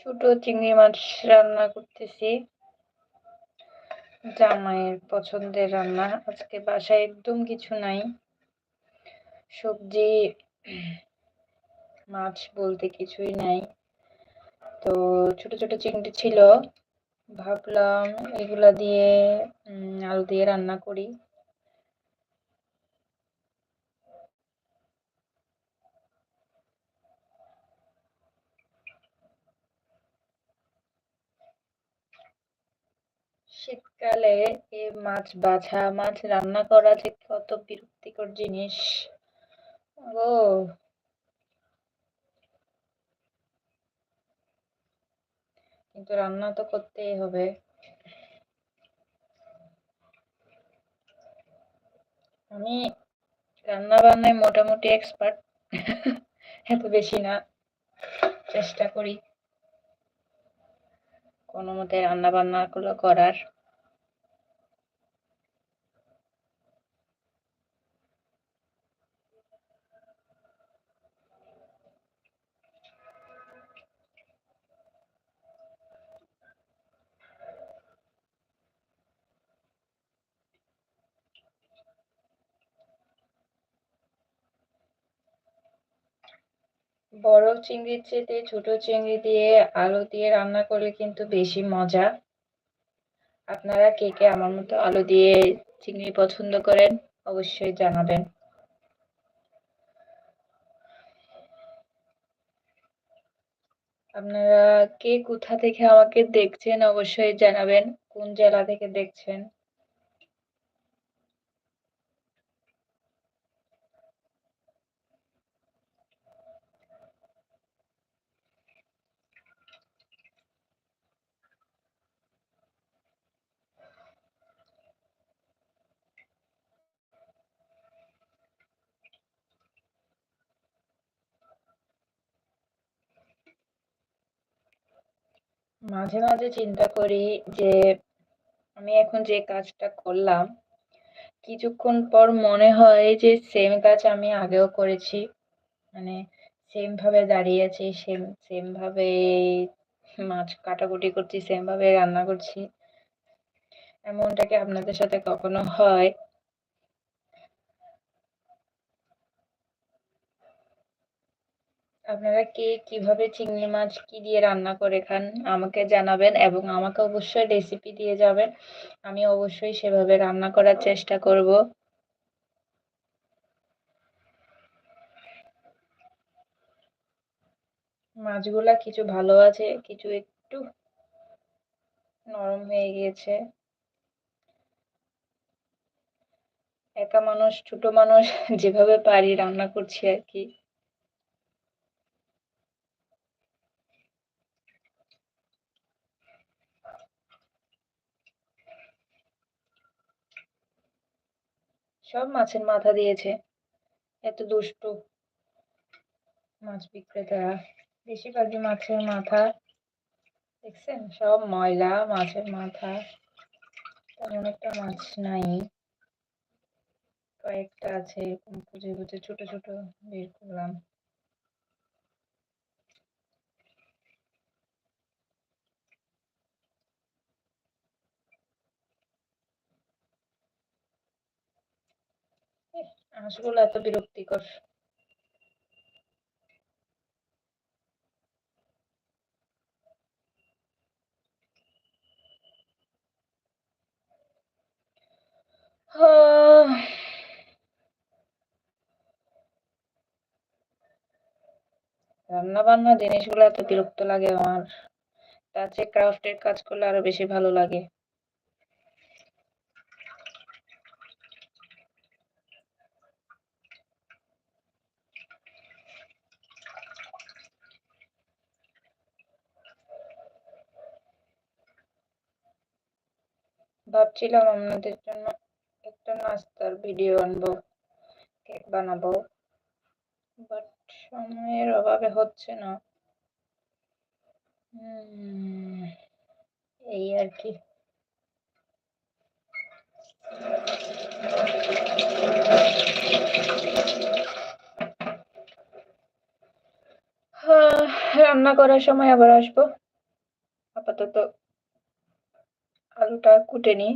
ছোট চিংড়ি মাছ রান্না করতেছি। জামাইয়ের পছন্দের রান্না। আজকে বাসায় একদম কিছু নাই। সবজি, মাছ বলতে কিছুই নাই। তো ছোট ছোট চিংড়ি ছিল। ভাবলাম এগুলা দিয়ে আলু দিয়ে রান্না করি। শীতকালে এ মাছ বাছা, মাছ রান্না করা যে কত বিরক্তিকর জিনিস। ও কিন্তু রান্না তো করতেই হবে। আমি রান্না বান্নায় মোটামুটি এক্সপার্ট এত বেশি না। চেষ্টা করি। কোনো মতে রান্না বান্নাগুলো করার বড় চিংড়ির চেয়ে ছোট চিংড়ি দিয়ে আলু দিয়ে রান্না করলে কিন্তু বেশি মজা। আপনারা কে কে আমার মতো আলু দিয়ে চিংড়ি পছন্দ করেন, অবশ্যই জানাবেন। আপনারা কে কোথা থেকে আমাকে দেখছেন, অবশ্যই জানাবেন। কোন জেলা থেকে দেখছেন? মাঝে মাঝে চিন্তা করি যে, আমি এখন যে কাজটা করলাম, কিছুক্ষণ পর মনে হয় যে সেম কাজ আমি আগেও করেছি। মানে সেম ভাবে দাঁড়িয়ে আছি সেম সেম ভাবে মাছ কাটাকুটি করছি সেম ভাবে রান্না করছি। এমনটা কি আপনাদের সাথে কখনো হয়? আপনারা কে কীভাবে চিংড়ি মাছ কি দিয়ে রান্না করে খান আমাকে জানাবেন এবং আমাকে অবশ্যই রেসিপি দিয়ে যাবেন। আমি অবশ্যই সেভাবে রান্না করার চেষ্টা করব। মাছগুলা কিছু ভালো আছে, কিছু একটু নরম হয়ে গিয়েছে। একা মানুষ, ছোট মানুষ যেভাবে পারি রান্না করছি আর কি। সব মাছের মাথা দিয়েছে। এত দুষ্টু। মাছ বিক্রেতারা বেশিরভাগই মাছের মাথা। দেখছেন? সব ময়লা, মাছের মাথা। তেমন একটা মাছ নাই। কয়েকটা আছে খুঁজে খুঁজে ছোট ছোট বের করলাম। হাঁসগুলো এত বিরক্তিকর। রান্না বান্না জিনিসগুলো এত বিরক্ত লাগে আমার। তার চেয়ে ক্রাফটের কাজ করলে আরও বেশি ভালো লাগে। ভাবছিলাম আপনাদের জন্য একটা নাস্তার ভিডিও আনব, কেক বানাবো বাট সময়ের অভাবে হচ্ছে না। এই আর কি। রান্না করার সময় আবার আসব। আপাতত আলুটা কুটে নিই